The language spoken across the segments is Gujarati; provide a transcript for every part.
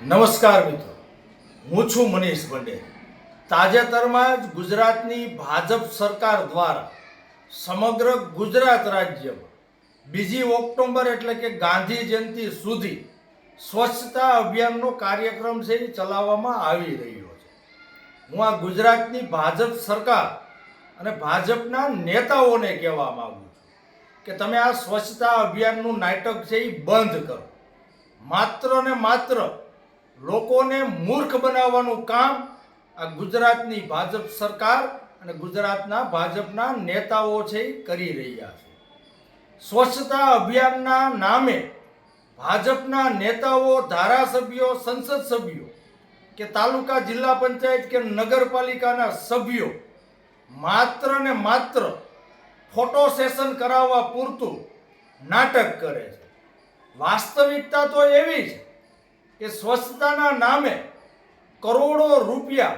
નમસ્કાર મિત્રો. હું છું મનીષ ભંડે તાજેતરમાં જ ગુજરાતની ભાજપ સરકાર દ્વારા સમગ્ર ગુજરાત રાજ્યમાં બીજી ઓક્ટોબર એટલે કે ગાંધી જયંતિ સુધી સ્વચ્છતા અભિયાનનો કાર્યક્રમ છે એ ચલાવવામાં આવી રહ્યો છે. હું આ ગુજરાતની ભાજપ સરકાર અને ભાજપના નેતાઓને કહેવા માગું છું કે તમે આ સ્વચ્છતા અભિયાનનું નાટક છે એ બંધ કરો. માત્ર ને માત્ર લોકોને મૂર્ખ બનાવવાનું કામ આ ગુજરાતની ભાજપ સરકાર અને ગુજરાતના ભાજપના નેતાઓ છે કરી રહ્યા છે. સ્વચ્છતા અભિયાનના નામે ભાજપના નેતાઓ, ધારાસભ્યો, સંસદ સભ્યો કે તાલુકા જિલ્લા પંચાયત કે નગરપાલિકાના સભ્યો માત્ર ને માત્ર ફોટો સેશન કરાવવા પૂરતું નાટક કરે છે. વાસ્તવિકતા તો એવી છે કે સ્વચ્છતાના નામે કરોડો રૂપિયા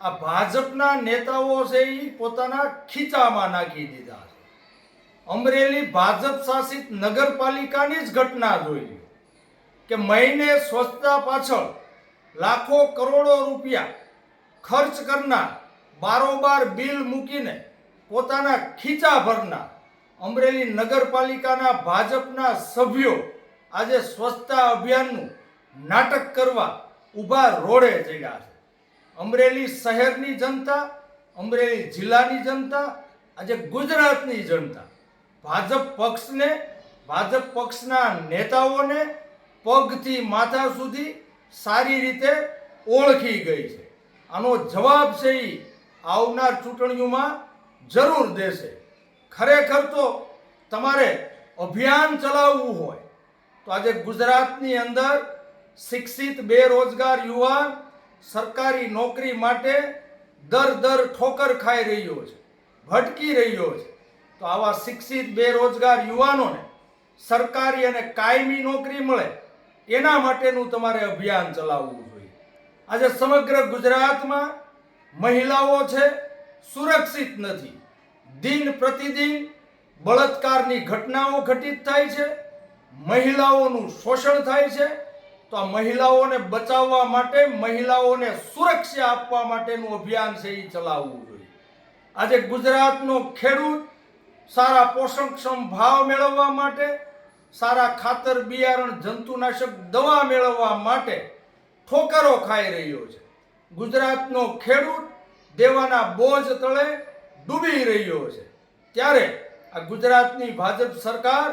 આ ભાજપના નેતાઓ છે એ પોતાના ખીચામાં નાખી દીધા છે. અમરેલી ભાજપ શાસિત નગરપાલિકાની જ ઘટના જોઈ કે મહિને સ્વચ્છતા પાછળ લાખો કરોડો રૂપિયા ખર્ચ કરનાર બારોબાર બિલ મૂકીને પોતાના ખીચા ભરનાર અમરેલી નગરપાલિકાના ભાજપના સભ્યો આજે સ્વચ્છતા અભિયાનનું નાટક કરવા ઊભા રોડે ચડ્યા છે. અમરેલી શહેરની જનતા, અમરેલી જિલ્લાની જનતા, આજે ગુજરાતની જનતા. ભાજપ પક્ષને, ભાજપ પક્ષના નેતાઓને પગથી માથા સુધી સારી રીતે ઓળખી ગઈ છે. આનો જવાબ છે એ આવનાર ચૂંટણીઓમાં જરૂર દેશે. ખરેખર તો તમારે અભિયાન ચલાવવું હોય, તો આજે ગુજરાતની અંદર શિક્ષિત બેરોજગાર યુવાન સરકારી નોકરી માટે દર દર ઠોકર ખાઈ રહ્યો છે, ભટકી રહ્યો છે. તો આવા શિક્ષિત બેરોજગાર યુવાનોને સરકારી અને કાયમી નોકરી મળે, એના માટેનું તમારે અભિયાન ચલાવવું જોઈએ. આજે સમગ્ર ગુજરાતમાં મહિલાઓ છે, સુરક્ષિત નથી. દિન પ્રતિદિન બળાત્કારની ઘટનાઓ ઘટિત થાય છે, મહિલાઓનું શોષણ થાય છે તો આ મહિલાઓને બચાવવા માટે, મહિલાઓને સુરક્ષા આપવા માટેનું અભિયાન છે એ ચલાવવું જોઈએ. આજે ગુજરાતનો ખેડૂત સારા પોષણક્ષમ ભાવ મેળવવા માટે, સારા ખાતર બિયારણ જંતુનાશક દવા મેળવવા માટે ઠોકરો ખાઈ રહ્યો છે. ગુજરાતનો ખેડૂત દેવાના બોજ તળે ડૂબી રહ્યો છે. ત્યારે આ ગુજરાતની ભાજપ સરકાર,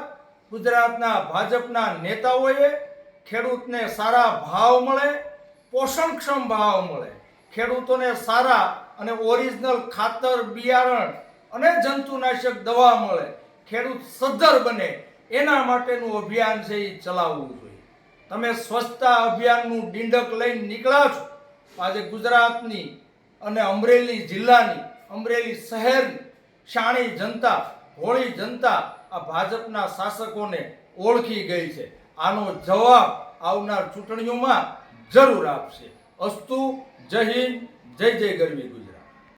ગુજરાતના ભાજપના નેતાઓએ ખેડૂતને સારા ભાવ મળે, પોષણક્ષમ ભાવ મળે. ખેડૂતોને સારા અને ઓરિજિનલ ખાતર, બિયારણ અને જંતુનાશક દવા મળે. ખેડૂત સદ્ધર બને. એના માટેનું અભિયાન છે એ ચલાવવું જોઈએ. તમે સ્વચ્છતા અભિયાનનું ડીંડક લઈને નીકળ્યા છો. આજે ગુજરાતની અને અમરેલી જિલ્લાની, અમરેલી શહેરની શાણી જનતા, હોળી જનતા આ ભાજપના શાસકોને ઓળખી ગઈ છે. આનો જવાબ આવનાર ચૂંટણીઓમાં જરૂર આપશે. અસ્તુ જય હિન્દ જય જય ગરવી ગુજરાત.